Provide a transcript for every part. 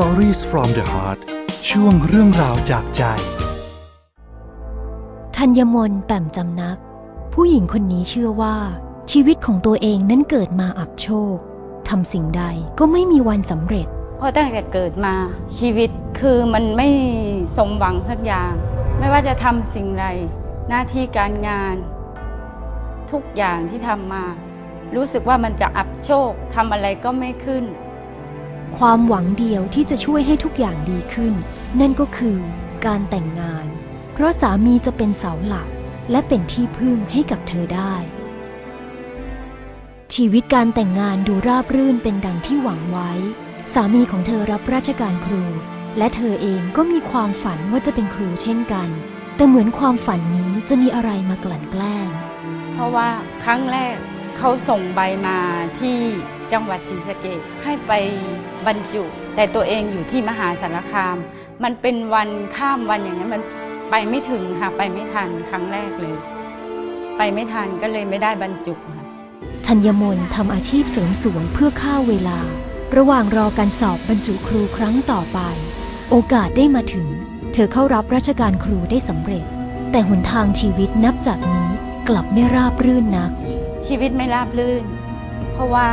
Stories from the Heart ช่วงเรื่องราวจากใจ ธัญมนต์แป่มจำนัก ผู้หญิงคนนี้เชื่อว่า ชีวิตของตัวเองนั้นเกิดมาอับโชคทำสิ่งใดก็ไม่มีวันสำเร็จ เพราะตั้งแต่เกิดมาชีวิตคือมันไม่สมหวังสักอย่าง ไม่ว่าจะทำสิ่งใดหน้าที่การงาน ทุกอย่างที่ทำมา รู้สึกว่ามันจะอับโชคทำอะไรก็ไม่ขึ้น ความหวังเดียวที่จะช่วยให้ทุกอย่างดีขึ้น นั่นก็คือการแต่งงาน เพราะสามีจะเป็นเสาหลัก และเป็นที่พึ่งให้กับเธอได้ ชีวิตการแต่งงานดูราบรื่นเป็นดังที่หวังไว้ สามีของเธอรับราชการครู และเธอเองก็มีความฝันว่าจะเป็นครูเช่นกัน แต่เหมือนความฝันนี้จะมีอะไรมากลั่นแกล้ง เพราะว่าครั้งแรกเขาส่งใบมาที่จังหวัดศรีสะเกษให้ไป บรรจุ แต่ตัวเองอยู่ที่มหาสารคาม มันเป็นวันข้ามวันอย่างนั้นมันไปไม่ถึงค่ะไปไม่ทันครั้งแรกเลย ไปไม่ทันก็เลยไม่ได้บรรจุค่ะธัญมนต์ทำอาชีพเสริมสวยเพื่อฆ่าเวลา ระหว่างรอการสอบบรรจุครูครั้งต่อไป โอกาสได้มาถึง เธอเข้ารับราชการครูได้สำเร็จ แต่หนทางชีวิตนับจากนี้กลับไม่ราบรื่นนัก ชีวิตไม่ราบรื่น เพราะว่า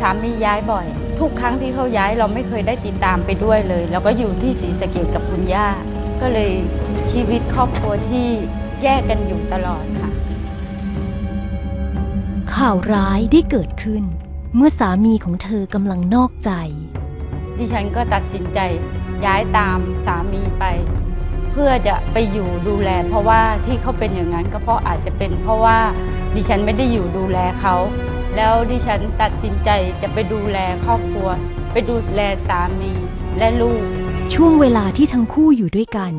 สามีย้ายบ่อย ทุกครั้งที่เขาย้ายเราไม่เคยได้ติดตามไปด้วยเลย เราก็อยู่ที่ศรีสะเกดกับคุณย่า ก็เลยชีวิตครอบครัวที่แยกกันอยู่ตลอดค่ะ ข่าวร้ายได้เกิดขึ้น เมื่อสามีของเธอกำลังนอกใจ ดิฉันก็ตัดสินใจย้ายตามสามีไป เพื่อจะไปอยู่ดูแล เพราะว่าที่เขาเป็นอย่างนั้นก็เพราะอาจจะเป็นเพราะว่าดิฉันไม่ได้อยู่ดูแลเขา แล้วดิฉันตัดสินใจจะไปดูแลครอบครัว ไปดูแลสามีและลูก ช่วงเวลาที่ทั้งคู่อยู่ด้วยกัน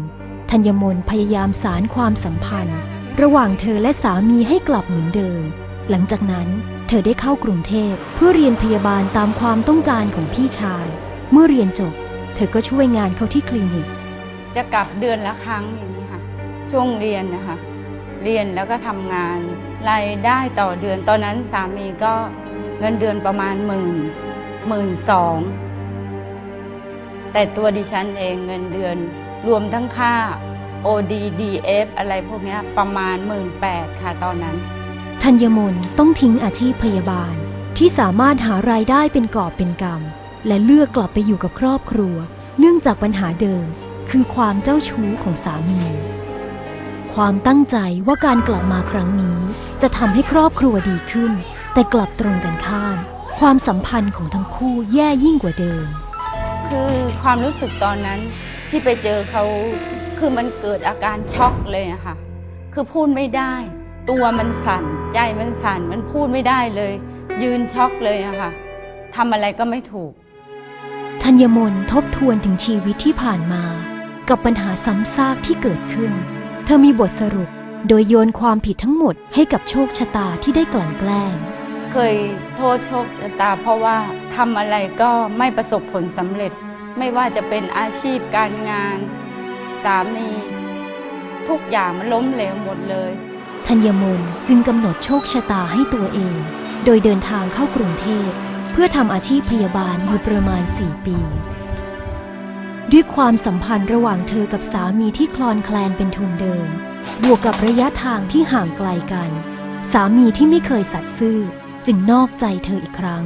ธัญมนต์พยายามสารความสัมพันธ์ ระหว่างเธอและสามีให้กลับเหมือนเดิม หลังจากนั้นเธอได้เข้ากรุงเทพเพื่อเรียนพยาบาลตามความต้องการของพี่ชาย เมื่อเรียนจบ เธอก็ช่วยงานเขาที่คลินิก จะกลับเดือนละครั้งอย่างนี้ค่ะ ช่วงเรียนนะคะ เรียนแล้วก็ทำงาน รายได้ต่อเดือนตอนนั้นสามีก็เงินเดือนประมาณหมื่นหมื่นสองแต่ตัวดิฉันเองเงินเดือนรวมทั้งค่า OD DF อะไรพวกนี้ประมาณหมื่นแปดค่ะตอนนั้น ธัญมนต์ต้องทิ้งอาชีพพยาบาลที่สามารถหารายได้เป็นกอบเป็นกำและเลือกกลับไปอยู่กับครอบครัว เนื่องจากปัญหาเดิมคือความเจ้าชู้ของสามี ความตั้งใจว่าการกลับมาครั้งนี้ จะทำให้ครอบครัวดีขึ้น แต่กลับตรงกันข้าม ความสัมพันธ์ของทั้งคู่แย่ยิ่งกว่าเดิม คือความรู้สึกตอนนั้นที่ไปเจอเขาคือมันเกิดอาการช็อกเลยอะค่ะ คือพูดไม่ได้ ตัวมันสั่น ใจมันสั่น มันพูดไม่ได้เลย ยืนช็อกเลยอะค่ะทำอะไรก็ไม่ถูก ธัญมนต์ทบทวนถึงชีวิตที่ผ่านมา กับปัญหาซ้ำซากที่เกิดขึ้น เธอมีบทสรุปโดยโยนความผิดทั้งหมดให้กับโชคชะตาที่ได้กลั่นแกล้ง เคยโทษโชคชะตา เพราะว่าทำอะไรก็ไม่ประสบผลสำเร็จ ไม่ว่าจะเป็นอาชีพการงาน สามี ทุกอย่างมันล้มเหลวหมดเลย ธัญมนต์จึงกำหนดโชคชะตาให้ตัวเอง โดยเดินทางเข้ากรุงเทพเพื่อทำอาชีพพยาบาลอยู่ประมาณ 4 ปี ด้วยความสัมพันธ์ระหว่างเธอกับสามีที่คลอนแคลนเป็นทุนเดิม บวกกับระยะทางที่ห่างไกลกัน สามีที่ไม่เคยสัตย์ซื่อ จึงนอกใจเธออีกครั้ง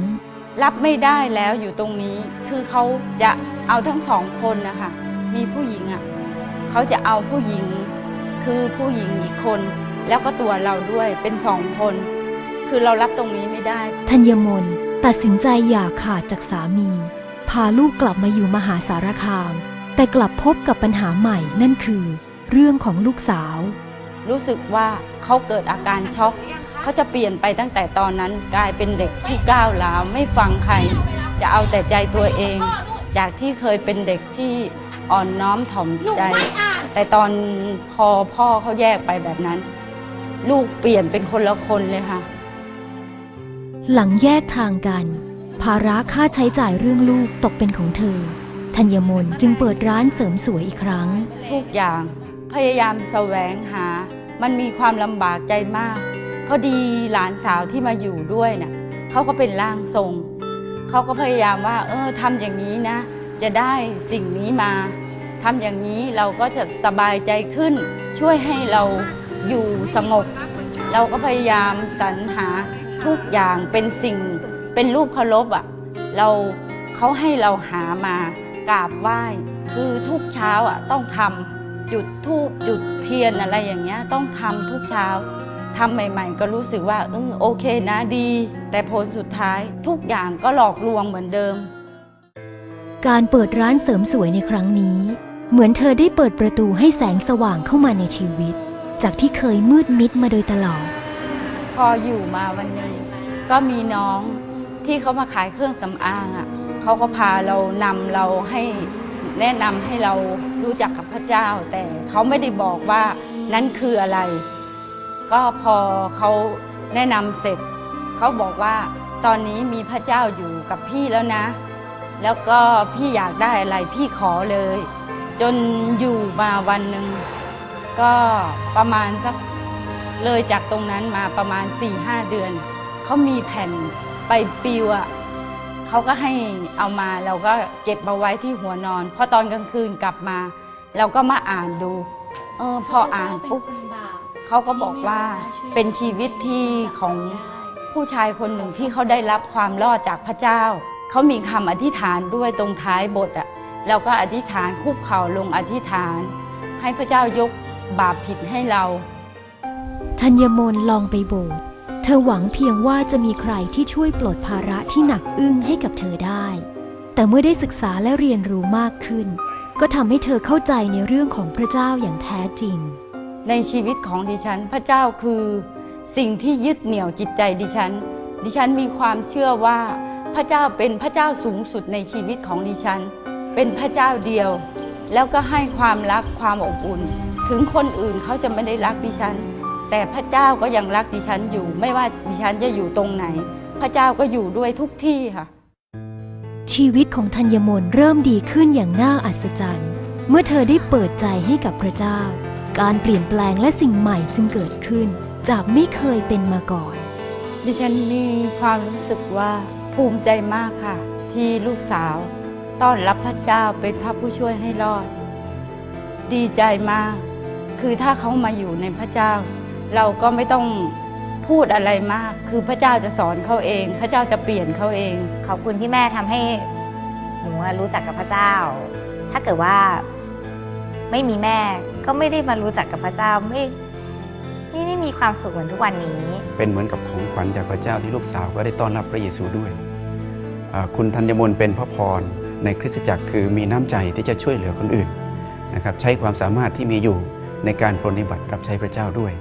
รับไม่ได้แล้วอยู่ตรงนี้คือเขาจะเอาทั้งสองคนนะคะมีผู้หญิงอะเขาจะเอาผู้หญิง คือผู้หญิงอีกคน แล้วก็ตัวเราด้วยเป็นสองคน คือเรารับตรงนี้ไม่ได้ ธัญมนต์ตัดสินใจอย่าขาดจากสามี พาลูกกลับมาอยู่มหาสารคาม แต่กลับพบกับปัญหาใหม่นั่นคือ เรื่องของลูกสาว รู้สึกว่าเขาเกิดอาการช็อกเขาจะเปลี่ยนไปตั้งแต่ตอนนั้นกลายเป็นเด็กที่ก้าวร้าวไม่ฟังใคร จะเอาแต่ใจตัวเอง จากที่เคยเป็นเด็กที่อ่อนน้อมถ่อมใจ แต่ตอนพอพ่อเขาแยกไปแบบนั้น ลูกเปลี่ยนเป็นคนละคนเลยค่ะ หลังแยกทางกัน ภาระค่าใช้จ่ายเรื่องลูกตกเป็นของเธอ ธัญมนจึงเปิดร้านเสริมสวยอีกครั้ง ทุกอย่างพยายามแสวงหา มันมีความลำบากใจมาก พอดีหลานสาวที่มาอยู่ด้วยน่ะเขาก็เป็นร่างทรง เขาก็พยายามว่า เออทำอย่างนี้นะ จะได้สิ่งนี้มาทำอย่างนี้เราก็จะสบายใจขึ้น ช่วยให้เราอยู่สงบ เราก็พยายามสรรหาทุกอย่างเป็นสิ่ง เป็นรูปเคารพอะเราเขาให้เราหามากราบไหว้ คือทุกเช้าอะต้องทำจุดธูปจุดเทียนอะไรอย่างเงี้ยต้องทำทุกเช้าทำใหม่ ๆ ก็รู้สึกว่าเออโอเคนะดี แต่ผลสุดท้ายทุกอย่างก็หลอกลวงเหมือนเดิม การเปิดร้านเสริมสวยในครั้งนี้ เหมือนเธอได้เปิดประตูให้แสงสว่างเข้ามาในชีวิต จากที่เคยมืดมิดมาโดยตลอด พออยู่มาวันหนึ่งก็มีน้อง ที่เขามาขายเครื่องสำอางอะเขาก็พาเรานำเราให้แนะนำให้เรารู้จักกับพระเจ้า แต่เขาไม่ได้บอกว่านั่นคืออะไร ก็พอเขาแนะนำเสร็จเขาบอกว่าตอนนี้มีพระเจ้าอยู่กับพี่แล้วนะ แล้วก็พี่อยากได้อะไรพี่ขอเลย จนอยู่มาวันหนึ่งก็ประมาณสักเลยจากตรงนั้นมาประมาณ4-5เดือนเขามีแผ่น ไปปลิวอะเขาก็ให้เอามาเราก็เก็บมาไว้ที่หัวนอน พอตอนกลางคืนกลับมา เราก็มาอ่านดู เออพออ่านปุ๊บเขาก็บอกว่าเป็นชีวิตที่ของผู้ชายคนหนึ่งที่เขาได้รับความรอดจากพระเจ้า เขามีคำอธิษฐานด้วยตรงท้ายบทอะเราก็อธิษฐานคุกเข่าลงอธิษฐาน ให้พระเจ้ายกบาปผิดให้เราธัญมนลองไปโบสถ์ เธอหวังเพียงว่าจะมีใครที่ช่วยปลดภาระที่หนักอึ้งให้กับเธอได้ แต่เมื่อได้ศึกษาและเรียนรู้มากขึ้น ก็ทำให้เธอเข้าใจในเรื่องของพระเจ้าอย่างแท้จริง ในชีวิตของดิฉันพระเจ้าคือ สิ่งที่ยึดเหนี่ยวจิตใจดิฉัน ดิฉันมีความเชื่อว่า พระเจ้าเป็นพระเจ้าสูงสุดในชีวิตของดิฉัน เป็นพระเจ้าเดียว แล้วก็ให้ความรักความอบอุ่น ถึงคนอื่นเขาจะไม่ได้รักดิฉัน แต่พระเจ้าก็ยังรักดิฉันอยู่ ไม่ว่าดิฉันจะอยู่ตรงไหน พระเจ้าก็อยู่ด้วยทุกที่ค่ะ ชีวิตของธัญมนเริ่มดีขึ้นอย่างน่าอัศจรรย์ เมื่อเธอได้เปิดใจให้กับพระเจ้า การเปลี่ยนแปลงและสิ่งใหม่จึงเกิดขึ้น จากไม่เคยเป็นมาก่อน ดิฉันมีความรู้สึกว่าภูมิใจมากค่ะ ที่ลูกสาว ต้อนรับพระเจ้าเป็นพระผู้ช่วยให้รอด ดีใจมาก คือถ้าเขามาอยู่ในพระเจ้า เราก็ไม่ต้องพูดอะไรมาก คือพระเจ้าจะสอนเขาเอง พระเจ้าจะเปลี่ยนเขาเอง ขอบคุณที่แม่ทำให้หนูอะรู้จักกับพระเจ้า ถ้าเกิดว่าไม่มีแม่ก็ไม่ได้มารู้จักกับพระเจ้าไม่ไม่ได้มีความสุขเหมือนทุกวันนี้ เป็นเหมือนกับของขวัญจากพระเจ้าที่ลูกสาวก็ได้ต้อนรับพระเยซูด้วยอ่าคุณธัญมนเป็นพระพรในคริสตจักรคือมีน้ำใจที่จะช่วยเหลือคนอื่นนะครับใช้ความสามารถที่มีอยู่ในการปฏิบัติรับใช้พระเจ้าด้วย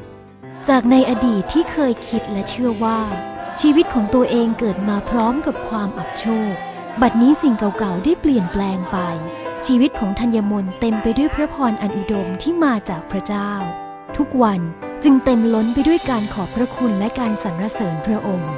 จากในอดีตที่เคยคิดและเชื่อว่า ชีวิตของตัวเองเกิดมาพร้อมกับความอับโชค บัดนี้สิ่งเก่าๆได้เปลี่ยนแปลงไป ชีวิตของธัญมนเต็มไปด้วยพระพรอันอุดมที่มาจากพระเจ้า ทุกวันจึงเต็มล้นไปด้วยการขอบพระคุณและการสรรเสริญพระองค์